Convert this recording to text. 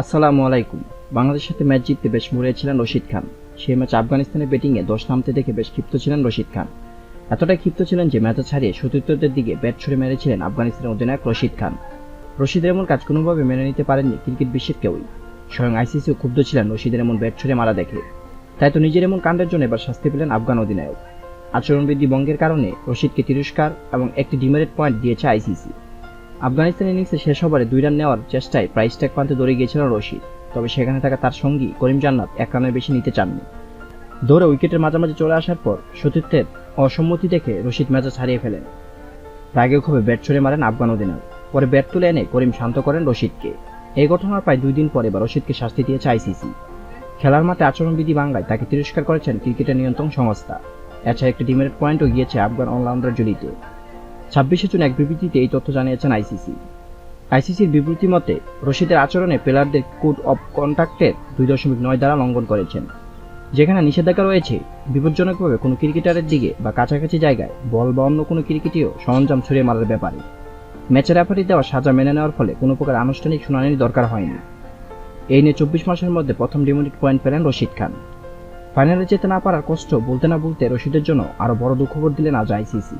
আসসালামু আলাইকুম। বাংলাদেশের সাথে ম্যাচ জিততে বেশ মুড়িয়েছিলেন রশিদ খান। সেই ম্যাচ আফগানিস্তানের ব্যাটিংয়ে দশ নামতে দেখে বেশ ক্ষিপ্ত ছিলেন রশিদ খান। এতটাই ক্ষিপ্ত ছিলেন যে ম্যাচে ছাড়িয়ে সতীর্থদের দিকে ব্যাট ছুড়ে মেরেছিলেন আফগানিস্তানের অধিনায়ক রশিদ খান। রশিদের এমন কাজ কোনোভাবে মেনে নিতে পারেননি ক্রিকেট বিশ্বের কেউই। স্বয়ং আইসিসিও ক্ষুব্ধ ছিলেন রশিদের এমন ব্যাট ছুড়ে মারা দেখে। তাই তো নিজের এমন কাণ্ডের জন্য এবার শাস্তি পেলেন আফগান অধিনায়ক। আচরণবিধি ভঙ্গের কারণে রশিদকে তিরস্কার এবং একটি ডিমেরিট পয়েন্ট দিয়েছে আইসিসি। আফগানিস্তান ইনিংসে শেষ ওভারে দুই রান নেওয়ার চেষ্টায় প্রাইস ট্যাগ প্রান্তে দৌড়ে গিয়েছিলেন রশিদ, তবে সেখানে থাকা তার সঙ্গী করিম জান্নাত এক রানের বেশি নিতে চাননি। দৌড়ে উইকেটের মাঝামাঝি চলে আসার পর সতীর্থের অসম্মতি দেখে রশিদ ম্যাচে ছাড়িয়ে ফেলেন। রাগে ক্ষোভে ব্যাট ছুড়ে মারেন আফগান অধিনায়ক, পরে ব্যাট তুলে এনে করিম শান্ত করেন রশিদকে। এই ঘটনার প্রায় দুই দিন পরে বা রশিদকে শাস্তি দিয়েছে আইসিসি। খেলার মাঠে আচরণবিধি বাংলায় তাকে তিরস্কার করেছেন ক্রিকেটের নিয়ন্ত্রণ সংস্থা। এছাড়া একটি ডিমেরিট পয়েন্টও গিয়েছে আফগান অলরাউন্ডার জুলিতে ছাব্বিশে জুন এক বিবৃতিতে এই তথ্য জানিয়েছেন আইসিসি। আইসিসির বিবৃতি মতে, রশিদের আচরণে প্লেয়ারদের কোড অফ কন্ট্যাক্টের দুই দশমিক নয় দ্বারা লঙ্ঘন করেছেন। যেখানে নিষেধাজ্ঞা রয়েছে, বিপজ্জনকভাবে কোনো ক্রিকেটারের দিকে বা কাছাকাছি জায়গায় বল বা অন্য কোনো ক্রিকেটীয় সরঞ্জাম ছড়িয়ে মারার ব্যাপারে। ম্যাচের রেফারি দেওয়া সাজা মেনে নেওয়ার ফলে কোনো প্রকার আনুষ্ঠানিক শুনানির দরকার হয়নি। এই নিয়ে চব্বিশ মাসের মধ্যে প্রথম ডিমিনিট পয়েন্ট পেলেন রশিদ খান। ফাইনালে যেতে না পারার কষ্ট বলতে না বলতে রশিদের জন্য আরও বড় দুঃখবর দিলেন আজ আইসিসি।